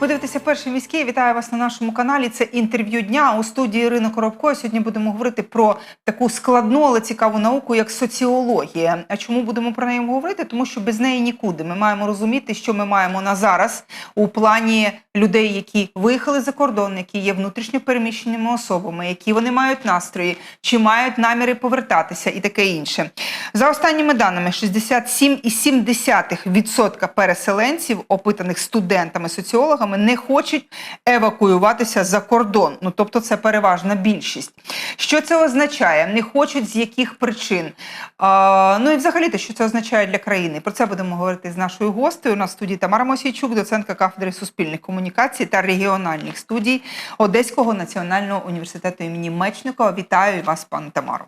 Ви дивитеся перший міський. Вітаю вас на нашому каналі. Це інтерв'ю дня у студії Ірина Коробко. Сьогодні будемо говорити про таку складну, але цікаву науку, як соціологія. А чому будемо про неї говорити? Тому що без неї нікуди. Ми маємо розуміти, що ми маємо на зараз у плані людей, які виїхали за кордон, які є внутрішньо переміщеними особами, які вони мають настрої, чи мають наміри повертатися, і таке інше. За останніми даними, 67,7% переселенців, опитаних студентами, соціологами, вимогами не хочуть евакуюватися за кордон. Ну тобто, це переважна більшість. Що це означає? Не хочуть з яких причин. А, Ну і взагалі, те, що це означає для країни. Про це будемо говорити з нашою гостею. У нас студії Тамара Мосійчук, доцентка кафедри суспільних комунікацій та регіональних студій Одеського національного університету імені Мечникова. Вітаю вас, пане Тамару.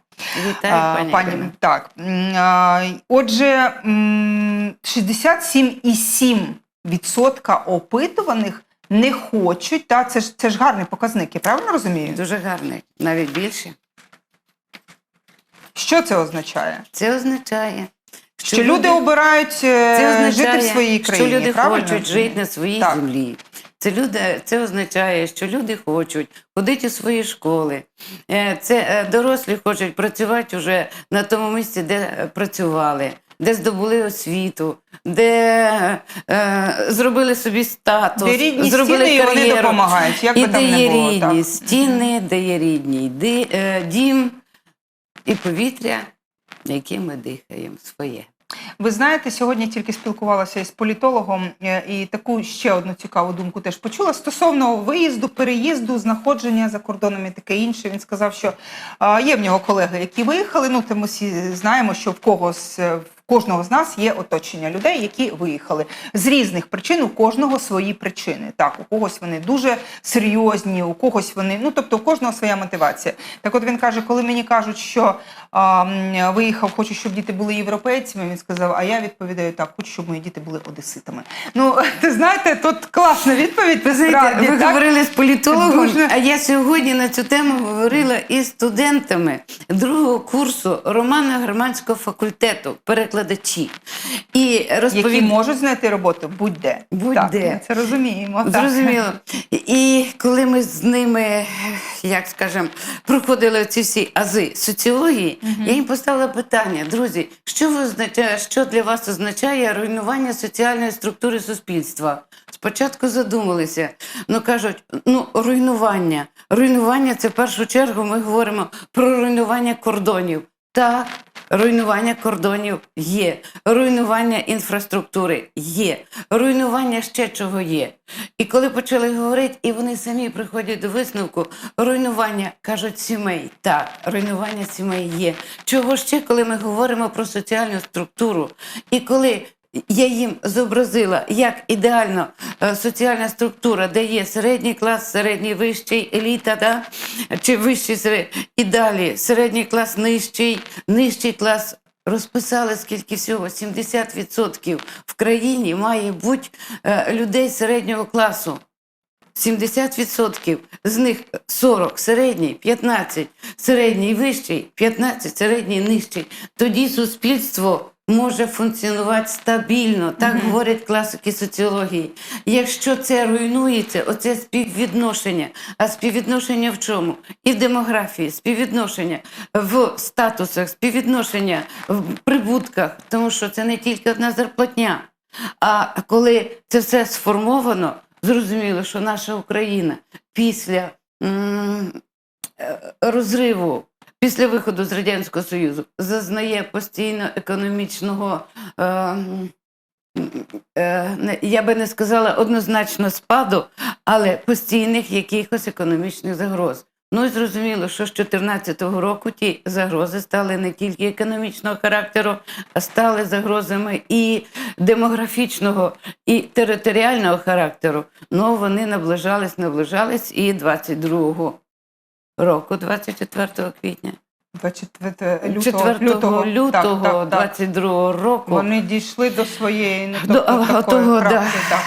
Вітаю, пані. пані. Так. Отже, 67,7 відсотка опитуваних не хочуть. Та це ж це ж гарний показник, я правильно розумію? Дуже гарний, навіть більше. Що це означає? Це означає. Що, що люди обирають е, це означає, жити в своїй країні. Що люди правильно? хочуть жити на своїй так. землі. Це люди, це означає, що люди хочуть ходити у свої школи. Е, це е, дорослі хочуть працювати вже на тому місці, де працювали де здобули освіту, де е, зробили собі статус, Де рідні зробили стіни, і вони допомагають, як і би де там не є було, рідні так. стіни, де є рідні ди- е, дім і повітря, яким ми дихаємо своє. Ви знаєте, сьогодні тільки спілкувалася із політологом е, і таку ще одну цікаву думку теж почула стосовно виїзду, переїзду, знаходження за кордоном і таке інше. Він сказав, що є в нього колеги, які виїхали. Ну, то ми всі знаємо, що в когось. Е, кожного з нас є оточення людей, які виїхали з різних причин. У кожного свої причини. Так, у когось вони дуже серйозні, у когось вони, ну тобто, у кожного своя мотивація. Так, от він каже, коли мені кажуть, що а, виїхав, хочу, щоб діти були європейцями. Він сказав, а я відповідаю так, хочу, щоб мої діти були одеситами. Ну, ти знаєте, тут класна відповідь. Ви знаєте, ви так? говорили з політологом, Дуже. а я сьогодні на цю тему говорила із студентами другого курсу романо-германського факультету, перекладачі. І Які можуть знайти роботу будь-де. Будь-де. Ми це розуміємо. так. Зрозуміло. І коли ми з ними, як скажемо, проходили ці всі ази соціології, я їм поставила питання: друзі, що ви означає, що для вас означає руйнування соціальної структури суспільства? Спочатку задумалися, ну кажуть, ну руйнування. Руйнування це в першу чергу ми говоримо про руйнування кордонів. Так, руйнування кордонів є, руйнування інфраструктури є, руйнування ще чого є. І коли почали говорити, і вони самі приходять до висновку, руйнування кажуть сімей. Так, руйнування сімей є. Чого ще, коли ми говоримо про соціальну структуру, і коли я їм зобразила, як ідеально е, соціальна структура, де є середній клас, середній вищий, еліта, да? чи вищий серед... і далі середній клас нижчий, нижчий клас. Розписали скільки всього 70% в країні має бути е, людей середнього класу. 70% з них 40 середній, 15 середній вищий, 15 середній нижчий. Тоді суспільство може функціонувати стабільно, так Мгм. говорять класики соціології. Якщо це руйнується, оце співвідношення. А співвідношення в чому? І в демографії, співвідношення в статусах, співвідношення в прибутках, тому що це не тільки одна зарплатня. А коли це все сформовано, зрозуміло, що наша Україна після м, е, розриву, після виходу з Радянського Союзу, зазнає постійно економічного. е, е, Я би не сказала однозначно спаду, але постійних якихось економічних загроз. Ну і зрозуміло, що з 2014 року ті загрози стали не тільки економічного характеру, а стали загрозами і демографічного, і територіального характеру. Ну вони наближались, наближались і 22 року, 24 квітня. 24 лютого, 4 лютого, лютого, так, так, так. року Вони дійшли до своєї ну, До- тобто, такої того, крапки, да. так.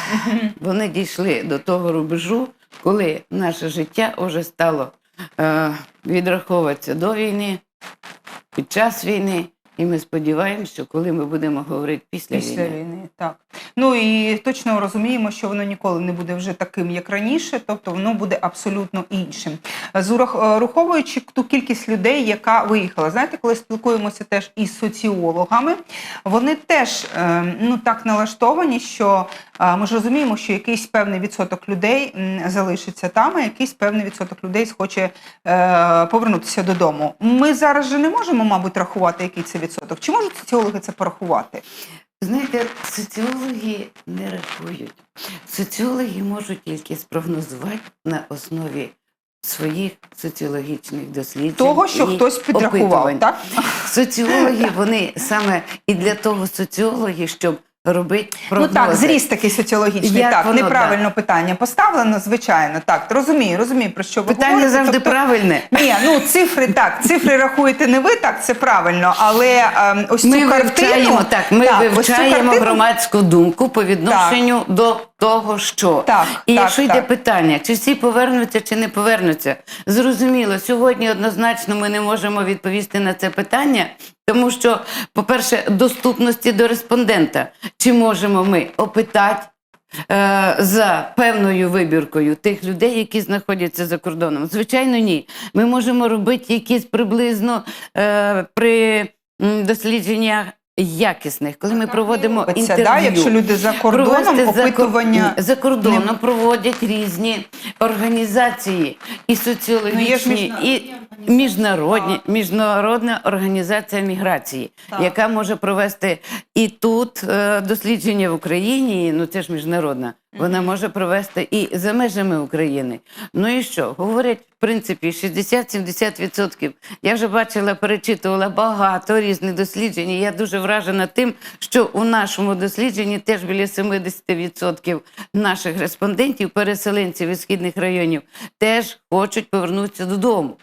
Вони дійшли до того рубежу, коли наше життя вже стало е, відраховуватися до війни, під час війни. І ми сподіваємося, що коли ми будемо говорити після, Після війни, війни, так. Ну і точно розуміємо, що воно ніколи не буде вже таким, як раніше, тобто воно буде абсолютно іншим. Зураховуючи ту кількість людей, яка виїхала. Знаєте, коли спілкуємося теж із соціологами, вони теж е, ну так налаштовані, що е, ми ж розуміємо, що якийсь певний відсоток людей залишиться там, а якийсь певний відсоток людей схоче е, повернутися додому. Ми зараз же не можемо, мабуть, рахувати, який це відсоток. Чи можуть соціологи це порахувати? Знаєте, соціологи не рахують. Соціологи можуть тільки спрогнозувати на основі своїх соціологічних досліджень. Того, що і хтось підрахував, опитувань. так? Соціологи, вони саме і для того соціологи, щоб робити Ну так, зріст такий соціологічний. Як так, воно, неправильно питання поставлено, звичайно. Так, розумію, розумію, про що ви Питання говорите. завжди Тобто, правильне. Ні, ну цифри так, цифри рахуєте не ви, так, це правильно, але ем, ось Ми цю картину... вивчаємо так, ми так, ось цю вивчаємо картину- громадську думку по відношенню до того, що Так, і так, якщо йде так. питання, чи всі повернуться, чи не повернуться, зрозуміло, сьогодні однозначно ми не можемо відповісти на це питання, тому що, по-перше, доступності до респондента, чи можемо ми опитати. е, За певною вибіркою тих людей, які знаходяться за кордоном, звичайно, ні. Ми можемо робити якісь приблизно е, при дослідженнях якісних, коли ми проводимо інтерв'ю. да, якщо люди за кордоном, опитування... за кордоном не- проводять різні організації і соціологічні, Ну, ж і міжнародні, міжнародна організація міграції, Так. яка може провести і тут е, дослідження в Україні. Ну це ж міжнародна. Вона може провести і за межами України. Ну і що? Говорять, в принципі, 60-70%. Я вже бачила, перечитувала багато різних досліджень. і Я дуже вражена тим, що у нашому дослідженні теж біля 70% наших респондентів, переселенців із східних районів, теж хочуть повернутися додому.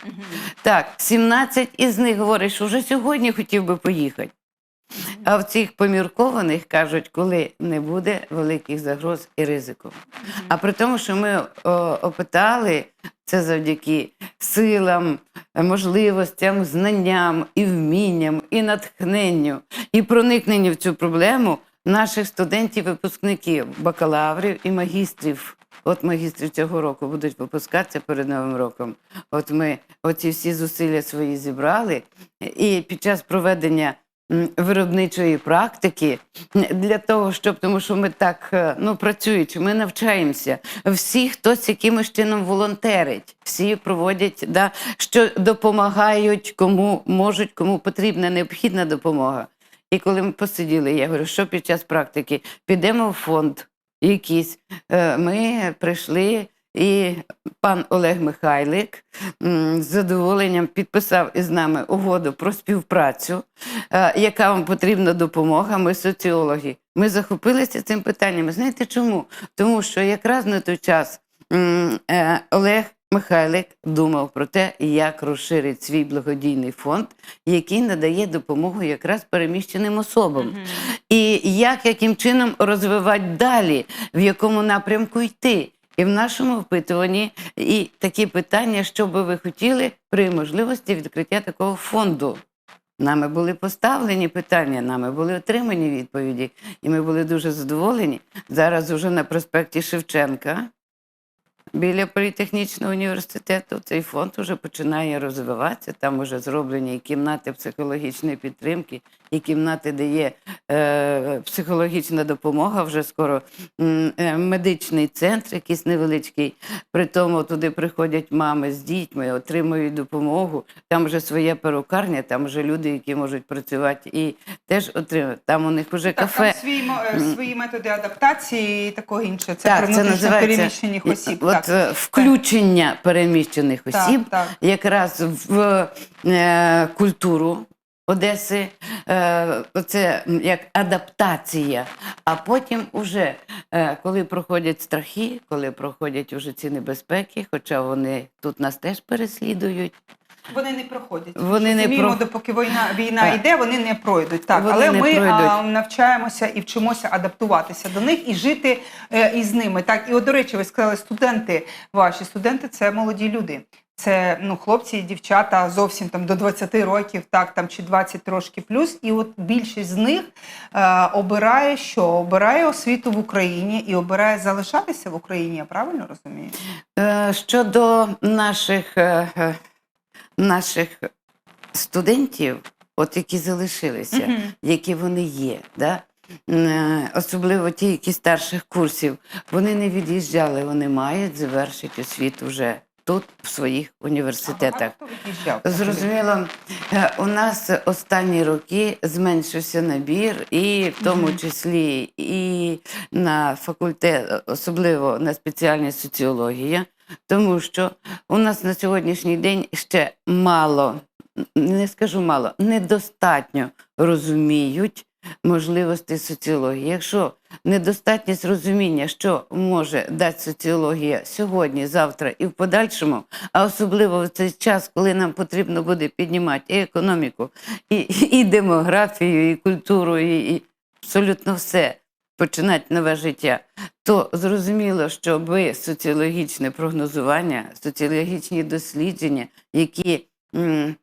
Так, 17 із них говорять, що вже сьогодні хотів би поїхати. А в цих поміркованих кажуть, коли не буде великих загроз і ризику. А при тому, що ми опитали це завдяки силам, можливостям, знанням і вмінням, і натхненню, і проникненню в цю проблему наших студентів-випускників, бакалаврів і магістрів. От магістрів цього року будуть випускатися перед Новим роком. От ми оці всі зусилля свої зібрали, і під час проведення виробничої практики для того, щоб тому, що ми так е, ну працюючи, ми навчаємося. Всі хтось якимось чином волонтерить, всі проводять, да, що допомагають кому можуть, кому потрібна необхідна допомога. І коли ми посиділи, я говорю, що під час практики підемо в фонд якийсь. Е, Ми прийшли, і пан Олег Михайлик з задоволенням підписав із нами угоду про співпрацю, е, яка вам потрібна допомога. Ми соціологи. Ми захопилися цим питанням. Знаєте чому? Тому що якраз на той час е, Олег Михайлик думав про те, як розширить свій благодійний фонд, який надає допомогу якраз переміщеним особам. І як яким чином розвивати далі, в якому напрямку йти. І в нашому опитуванні і такі питання, що би ви хотіли при можливості відкриття такого фонду. Нами були поставлені питання, нами були отримані відповіді, і ми були дуже задоволені. Зараз уже на проспекті Шевченка біля політехнічного університету цей фонд вже починає розвиватися. Там вже зроблені кімнати психологічної підтримки, і кімнати, де є е, психологічна допомога. Вже скоро е, медичний центр, якийсь невеличкий. При тому туди приходять мами з дітьми, отримують допомогу. Там вже своя перукарня, там вже люди, які можуть працювати і теж отримують. Там у них вже Так, кафе. там свої, е, свої методи адаптації і такого іншого. Це Так, це називається переміщених осіб. От так. е, включення переміщених Так, осіб так. якраз в е, культуру Одеси, е, це як адаптація. А потім, уже, е, коли проходять страхи, коли проходять уже ці небезпеки, хоча вони тут нас теж переслідують. Вони не проходять. Вони не про- допоки війна, війна Так. йде, вони не пройдуть. Так, Вони але не ми пройдуть. а, навчаємося і вчимося адаптуватися до них і жити е, із ними. Так, і от, до речі, ви сказали, студенти ваші студенти це молоді люди. Це ну, хлопці і дівчата зовсім там до 20 років, так там чи 20 трошки плюс. І от більшість з них е, обирає що? Обирає освіту в Україні і обирає залишатися в Україні. Я правильно розумію? Е, Щодо наших, е, е, наших студентів, от які залишилися, Мгм. які вони є, да? Особливо ті, які старших курсів, вони не від'їжджали, вони мають завершити освіту вже тут, в своїх університетах. Зрозуміло, е, у нас останні роки зменшився набір, і в тому числі і на факультет, особливо на спеціальність соціологія, тому що у нас на сьогоднішній день ще мало, не скажу мало, недостатньо розуміють можливості соціології. Якщо недостатність розуміння, що може дати соціологія сьогодні, завтра і в подальшому, а особливо в цей час, коли нам потрібно буде піднімати і економіку, і, і демографію, і культуру, і, і абсолютно все. Починати нове життя, то зрозуміло, що ви соціологічне прогнозування, соціологічні дослідження, які м,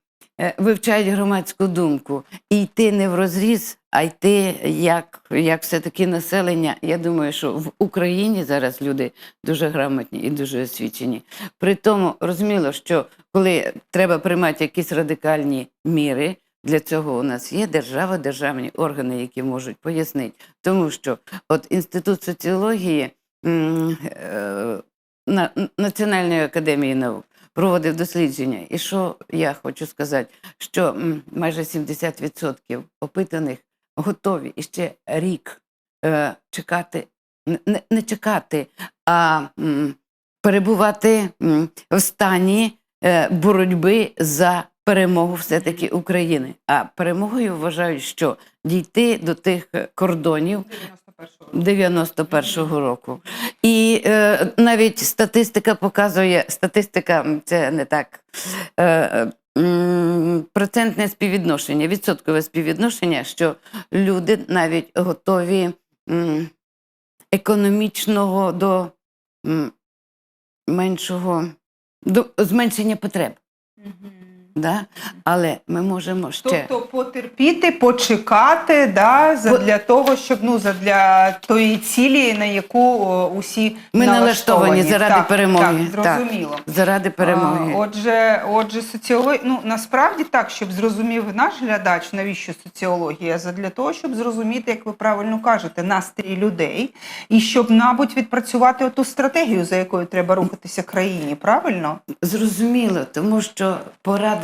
вивчають громадську думку, і йти не в розріз, а йти як, як все-таки населення. Я думаю, що в Україні зараз люди дуже грамотні і дуже освічені. При тому розуміло, що коли треба приймати якісь радикальні міри, для цього у нас є держава, державні органи, які можуть пояснити. Тому що от інститут соціології е, на Національної академії наук проводив дослідження. І що я хочу сказати, що майже 70% опитаних готові іще рік е, чекати, не- не, чекати, а м, перебувати м, в стані е, боротьби за перемогу все-таки України. А перемогою вважають, що дійти до тих кордонів 91-го року. І е, навіть статистика показує, статистика це не так. Е, процентне співвідношення, відсоткове співвідношення, що люди навіть готові економічного до меншого, до зменшення потреб. Да? Але ми можемо ще. Тобто потерпіти, почекати, да, для того, щоб ну задля тої цілі, на яку о, усі Ми налаштовані заради так, перемоги. Так, Так. Заради перемоги. А, Отже, отже, соціологія, ну насправді так, щоб зрозумів наш глядач, навіщо соціологія? Задля того, щоб зрозуміти, як ви правильно кажете, настрій людей, і щоб, мабуть, відпрацювати оту стратегію, за якою треба рухатися країні, правильно? Зрозуміло, тому що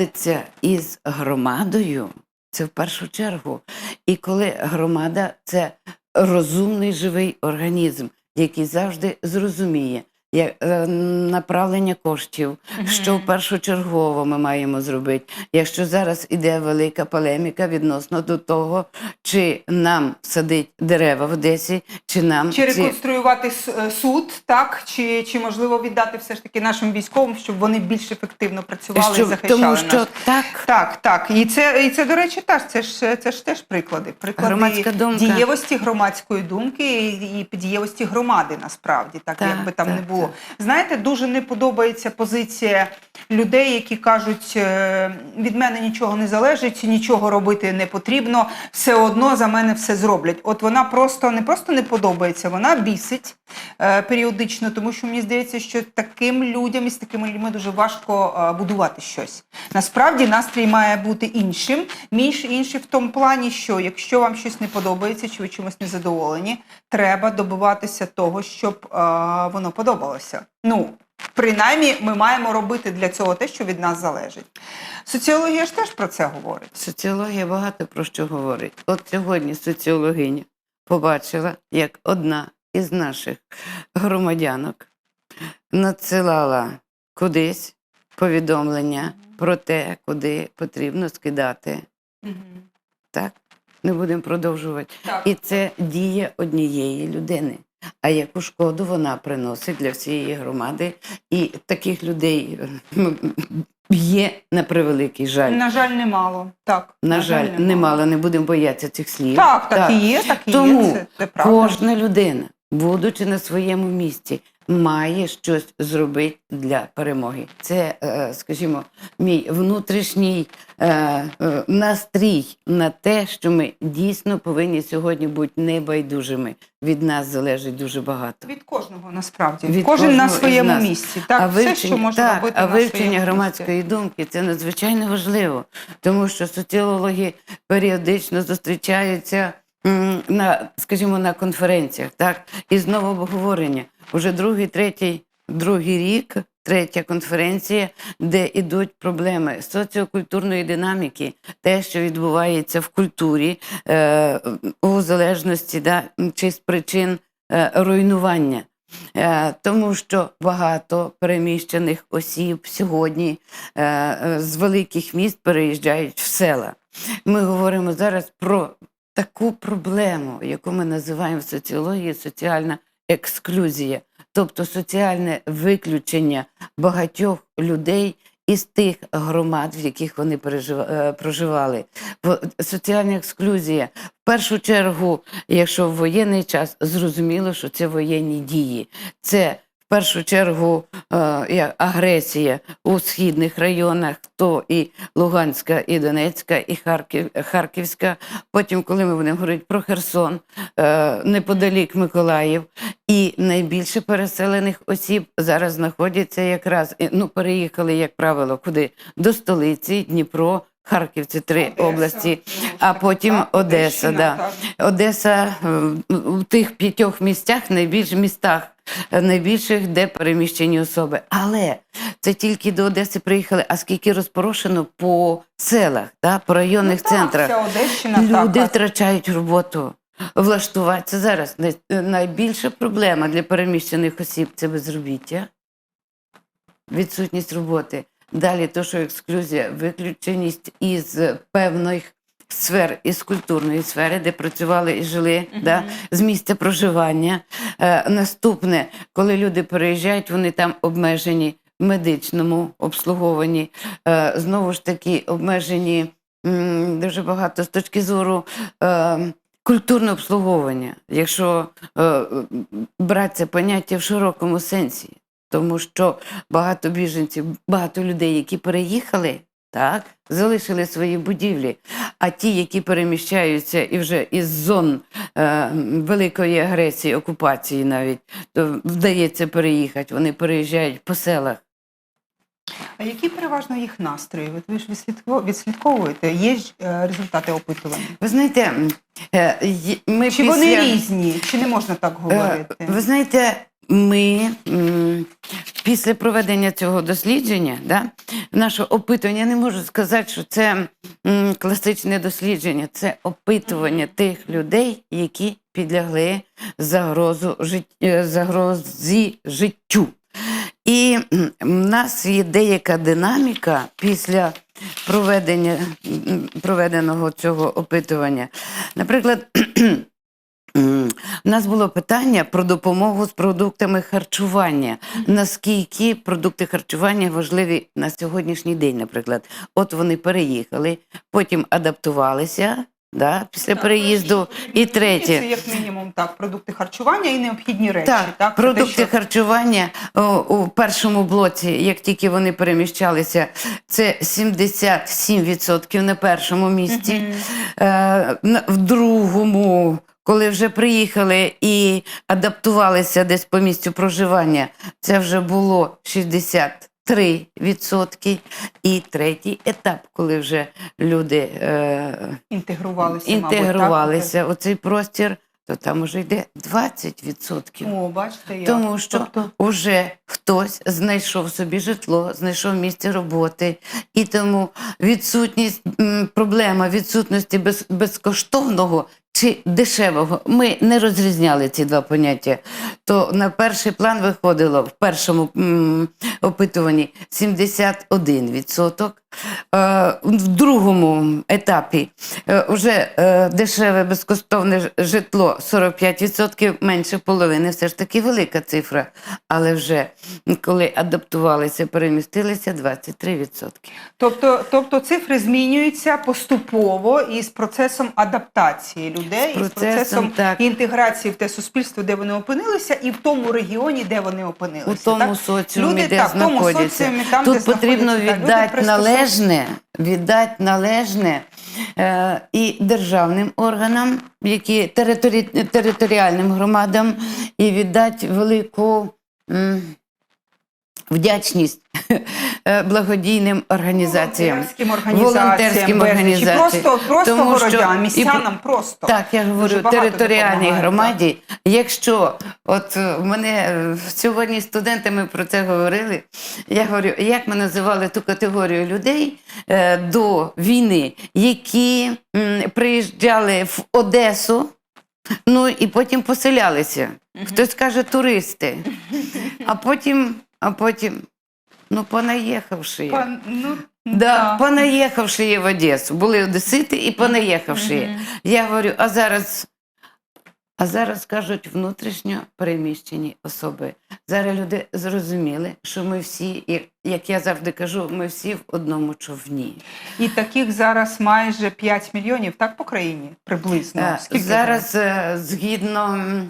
порадиться із громадою це в першу чергу. І коли громада це розумний живий організм, який завжди зрозуміє е, направлення коштів, що першочергово ми маємо зробити. Якщо зараз іде велика полеміка відносно до того, чи нам садить дерева в Одесі, чи нам Чи реконструювати е, суд, так чи, чи можливо віддати все ж таки нашим військовим, щоб вони більш ефективно працювали і що, захищали тому нас? що так. Так, так. І це, і це, до речі, теж це ж це ж теж приклади. Приклади Громадська думка. дієвості громадської думки і, і дієвості громади, насправді, так, Так, як там так, не було. Так. Знаєте, дуже не подобається позиція людей, які кажуть, е, від мене нічого не залежить, нічого робити не потрібно, все одно за мене все зроблять. От вона просто не просто не подобається, вона бісить е, періодично, тому що мені здається, що таким людям і з такими людьми дуже важко е, будувати щось. Насправді настрій має бути іншим. Між інший в тому плані, що якщо вам щось не подобається, чи ви чимось не задоволені, треба добиватися того, щоб е, воно подобалося. Ну, принаймні, ми маємо робити для цього те, що від нас залежить. Соціологія ж теж про це говорить. Соціологія багато про що говорить. От сьогодні соціологиня побачила, як одна із наших громадянок надсилала кудись повідомлення про те, куди потрібно скидати. Так, не будемо продовжувати. Так. І це дія однієї людини. А яку шкоду вона приносить для всієї громади? І таких людей є на превеликий жаль. На жаль, немало. Так, На жаль, немало, не будемо боятися цих слів. Так, так, і є, так і Тому є. Це. Кожна людина, будучи на своєму місці, має щось зробити для перемоги. Це, е, скажімо, мій внутрішній е, е, настрій на те, що ми дійсно повинні сьогодні бути небайдужими. Від нас залежить дуже багато. Від кожного насправді. Від Кожен на своєму місці. Так, все, що може так, робити а на вивчення громадської думки це надзвичайно важливо, тому що соціологи періодично зустрічаються на, скажімо, на конференціях, так, і знову обговорення. Уже другий, третій, другий рік, третя конференція, де йдуть проблеми соціокультурної динаміки, те, що відбувається в культурі, е, у залежності да, чи з причин е, руйнування. Е, Тому що багато переміщених осіб сьогодні е, з великих міст переїжджають в села. Ми говоримо зараз про таку проблему, яку ми називаємо в соціології соціальна ексклюзія, тобто соціальне виключення багатьох людей із тих громад, в яких вони е, проживали. Соціальна ексклюзія в першу чергу, якщо в воєнний час, зрозуміло, що це воєнні дії. Це в першу чергу е, як агресія у східних районах, то і Луганська, і Донецька, і Харків, Харківська. Потім, коли ми будемо говорити про Херсон, е, неподалік Миколаїв, і найбільше переселених осіб зараз знаходяться якраз е, ну переїхали, як правило, куди до столиці, Дніпро. Харків це три Одеса, області, а потім так, Одеса. Да. Одеса в тих п'ятьох місцях, найбільш містах, найбільших, де переміщені особи. Але це тільки до Одеси приїхали, а скільки розпорошено по селах, да, по районних Ну, так, центрах. Одещина, Люди так. втрачають роботу. Влаштуватися зараз най- найбільша проблема для переміщених осіб це безробіття, відсутність роботи. Далі, то, що ексклюзія, виключеність із певних сфер, із культурної сфери, де працювали і жили, Мгм. да, з місця проживання. Е, наступне, коли люди переїжджають, вони там обмежені в медичному обслуговуванні. Е, знову ж таки, обмежені м, дуже багато з точки зору. Е, Культурне обслуговування, якщо е, брати це поняття в широкому сенсі, тому що багато біженців, багато людей, які переїхали, так, залишили свої будівлі. А ті, які переміщаються і вже із зон е, великої агресії, окупації навіть, то вдається переїхати, вони переїжджають по селах. А які переважно їх настрої? От ви ж відслідко- відслідковуєте? Є ж е, результати опитування? Ви знаєте, е, ми Чи після... вони різні? Чи не можна так говорити? Е, Ви знаєте, ми після проведення цього дослідження, да, наше опитування, я не можу сказати, що це класичне дослідження, це опитування тих людей, які підлягли загрозу, е, загрозі життю. І в нас є деяка динаміка після проведення проведеного цього опитування. Наприклад, у нас було питання про допомогу з продуктами харчування. Наскільки продукти харчування важливі на сьогоднішній день, наприклад. От вони переїхали, потім адаптувалися да, після переїзду. І Це третє. як мінімум так, продукти харчування і необхідні речі. Так, Так, продукти те, що- харчування о, у першому блоці, як тільки вони переміщалися, це 77% на першому місці. Мгм. Е, в другому, коли вже приїхали і адаптувалися десь по місцю проживання, це вже було 63%. І третій етап, коли вже люди е, інтегрувалися, мабуть, інтегрувалися у цей простір, то там уже йде 20%. О, бачите, як. Тому що Тобто, Уже хтось знайшов собі житло, знайшов місце роботи, і тому відсутність проблема відсутності без, безкоштовного чи дешевого. Ми не розрізняли ці два поняття. То на перший план виходило в першому м, опитуванні 71%, е, в другому етапі е, вже е, дешеве безкоштовне житло 45%, менше половини, все ж таки велика цифра. Але вже коли адаптувалися, перемістилися 23%. Тобто, тобто цифри змінюються поступово із процесом адаптації людей, З і з процесом, процесом так. інтеграції в те суспільство, де вони опинилися, і в тому регіоні, де вони опинилися. У тому так? соціумі, Люди, де так, в тому знаходяться. соціумі, там, Тут де потрібно знаходяться, віддати пристосов- належне, віддати належне е, і державним органам, які територі, територіальним громадам, і віддати велику вдячність е, благодійним організаціям. волонтерським організаціям, Волонтерським організаціям. просто, просто Тому і містянам просто. Так, я говорю, територіальній громаді. Якщо от е, в мене е, сьогодні студенти ми про це говорили, я говорю, як ми називали ту категорію людей до війни, які приїжджали в Одесу, ну і потім поселялися. Хтось каже туристи, а потім, а потім, ну, понаїхавши. По, ну, Да, да. понаїхавши є в Одесу. Були одесити і понаїхавши. є. Мгм. Я говорю, а зараз, а зараз кажуть внутрішньо переміщені особи. Зараз люди зрозуміли, що ми всі, як, як я завжди кажу, ми всі в одному човні. І таких зараз майже 5 мільйонів, так по країні приблизно. Е, Скільки зараз, е, згідно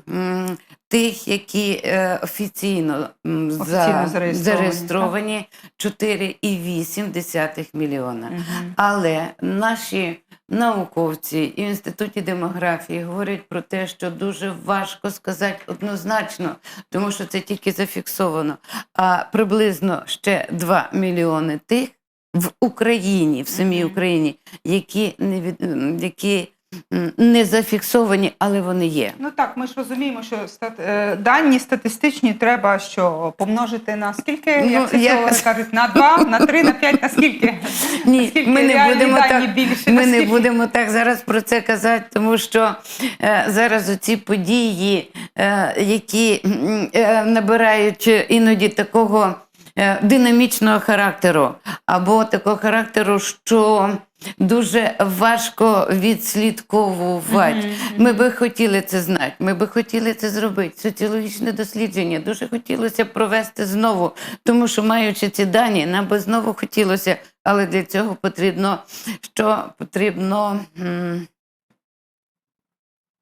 м, тих, які е, офіційно, м, за- Офіційно зареєстровані, зареєстровані 4,8 мільйона. Мгм. Але наші науковці і в інституті демографії говорять про те, що дуже важко сказати однозначно, тому що це тільки зафіксовано. А приблизно ще 2 мільйони тих в Україні, в самій Україні, які не від які не зафіксовані, але вони є. Ну так, ми ж розуміємо, що стат... е, дані статистичні треба що помножити на скільки, Ну, як я- кажуть, на 2, на 3, на 5, на скільки? Ні, Наскільки ми не будемо так. більше, Ми не будемо так зараз про це казати, тому що е, зараз оці події, е, які е, набирають іноді такого е, динамічного характеру, або такого характеру, що дуже важко відслідковувати. Ми би хотіли це знати, ми би хотіли це зробити. Соціологічне дослідження дуже хотілося провести знову, тому що маючи ці дані, нам би знову хотілося, але для цього потрібно що потрібно м,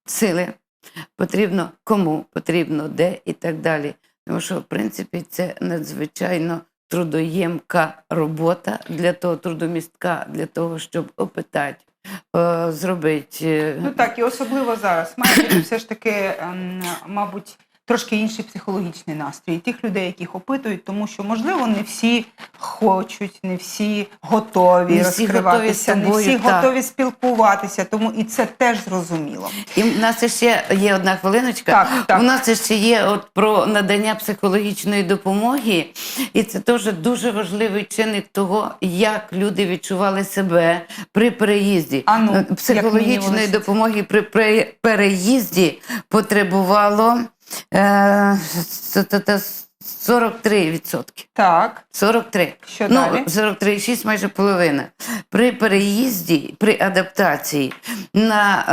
сили, потрібно кому, потрібно де і так далі. Тому що, в принципі, це надзвичайно трудоємка робота для того, трудомістка, для того, щоб опитати, е, зробити. е, Ну так, і особливо зараз. Має все ж таки, ем, мабуть, трошки інший психологічний настрій тих людей, яких опитують, тому що, можливо, не всі хочуть, не всі готові Не всі розкриватися, готові з не всі тобою, так. готові спілкуватися, тому і це теж зрозуміло. І в нас ще є одна хвилиночка. Так, так. У нас ще є от про надання психологічної допомоги, і це теж дуже важливий чинник того, як люди відчували себе при переїзді. А ну, Психологічної допомоги при переїзді потребувало 43%. Так, 43. що ну, далі? 43,6 майже половина. При переїзді, при адаптації на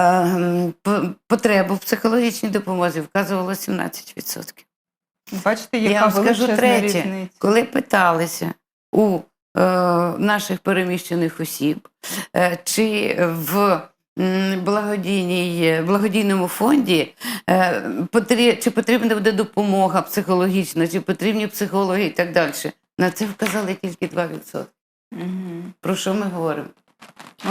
е, потребу в психологічній допомозі вказувало 17%. Бачите, Я яка вам скажу третє. різниця. Коли питалися у е, наших переміщених осіб, е, чи в благодійній, благодійному фонді е, чи потрібна буде допомога психологічна, чи потрібні психологи і так далі. На це вказали тільки 2%. Угу. Про що ми говоримо?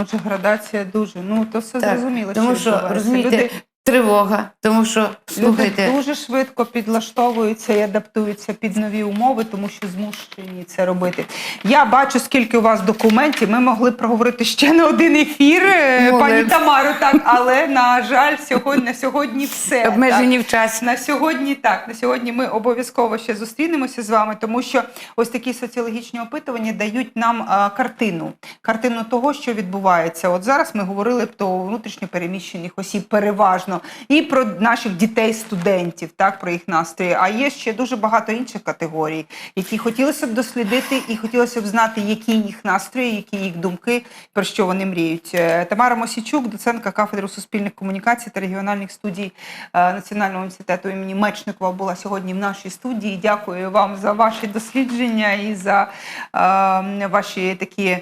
Отже, градація дуже. Ну, то все Так, зрозуміло. Тому що, відбувається. розумієте, Люди- тривога, тому що, слухайте, Люди дуже швидко підлаштовуються і адаптуються під нові умови, тому що змушені це робити. Я бачу, скільки у вас документів. Ми могли проговорити ще на один ефір, е, Могли пані. Тамару, так, але на жаль, сьогодні на сьогодні все. обмежені в часі. На сьогодні так. На сьогодні ми обов'язково ще зустрінемося з вами, тому що ось такі соціологічні опитування дають нам а, картину. картину того, що відбувається. От зараз ми говорили про внутрішньо переміщених осіб переважно і про наших дітей, студентів, так про їх настрої. А є ще дуже багато інших категорій, які хотілося б дослідити, і хотілося б знати, які їх настрої, які їх думки, про що вони мріють. Е, Тамара Мосічук, доцентка кафедри суспільних комунікацій та регіональних студій е, Національного університету імені Мечникова, була сьогодні в нашій студії. Дякую вам за ваші дослідження і за е, ваші такі.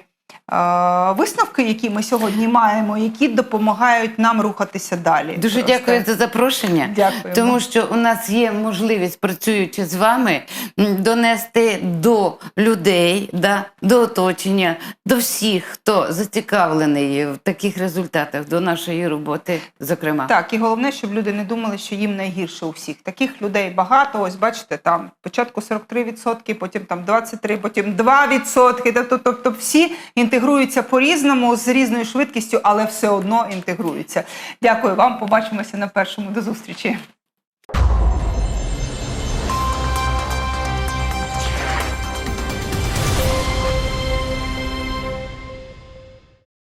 Висновки, які ми сьогодні маємо, які допомагають нам рухатися далі. Дуже Просто. дякую за запрошення. Дякуємо. Тому що у нас є можливість, працюючи з вами, донести до людей, да, до оточення, до всіх, хто зацікавлений в таких результатах, до нашої роботи, зокрема. Так, і головне, щоб люди не думали, що їм найгірше у всіх. Таких людей багато. Ось бачите, там спочатку 43%, потім там 23%, потім 2%. Тобто, тобто всі інтегруються по-різному з різною швидкістю, але все одно інтегруються. Дякую вам. Побачимося на першому. До зустрічі.